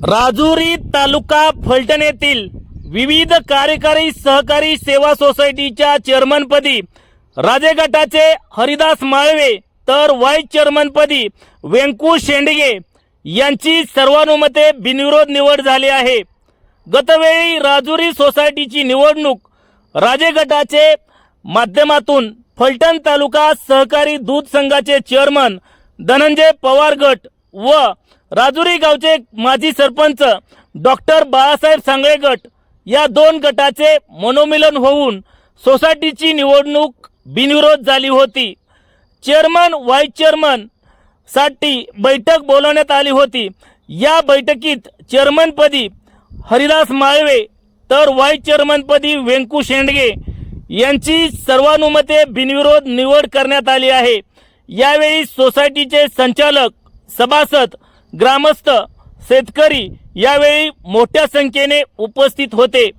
राजुरी तालुका फलटण येथील विविध कार्यकारी सहकारी सेवा सोसायटीच्या चेअरमनपदी राजे गटाचे हरिदास माळवे तर व्हाईस चेअरमनपदी व्यंकू शेंडगे यांची सर्वानुमते बिनविरोध निवड झाली आहे. गतवेळी राजुरी सोसायटीची निवडणूक राजे गटाचे माध्यमातून फलटण तालुका सहकारी दूध संघाचे चेअरमन धनंजय पवार गट व राजुरी गावचे माजी सरपंच डॉक्टर बाळासाहेब सांगळे गट या दोन गटाचे मनोमिलन होऊन सोसायटीची निवडणूक बिनविरोध झाली होती. चेअरमन व्हाईस चेअरमनसाठी बैठक बोलवण्यात आली होती. या बैठकीत चेअरमनपदी हरिदास माळवे तर व्हाईस चेअरमनपदी व्यंकू शेंडगे यांची सर्वानुमते बिनविरोध निवड करण्यात आली आहे. यावेळी सोसायटीचे संचालक सभासद ग्रामस्थ शेतकरी यावेळी मोठ्या संख्येने उपस्थित होते.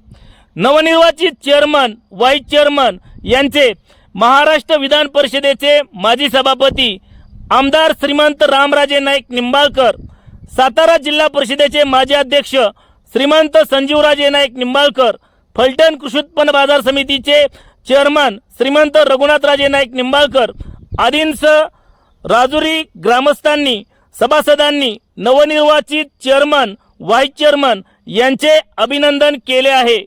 नवनिर्वाचित चेअरमन व्हाईस चेअरमन यांचे महाराष्ट्र विधान परिषदेचे माजी सभापती आमदार श्रीमंत रामराजे नाईक निंबाळकर सातारा जिल्हा परिषदेचे माजी अध्यक्ष श्रीमंत संजीवराजे नाईक निंबाळकर फलटण कृषी उत्पन्न बाजार समितीचे चेअरमन श्रीमंत रघुनाथराजे नाईक निंबाळकर आदींसह राजुरी ग्रामस्थांनी सभासदांनी नवनिर्वाचित चेअरमन व्हाईस चेअरमन यांचे अभिनंदन केले आहे.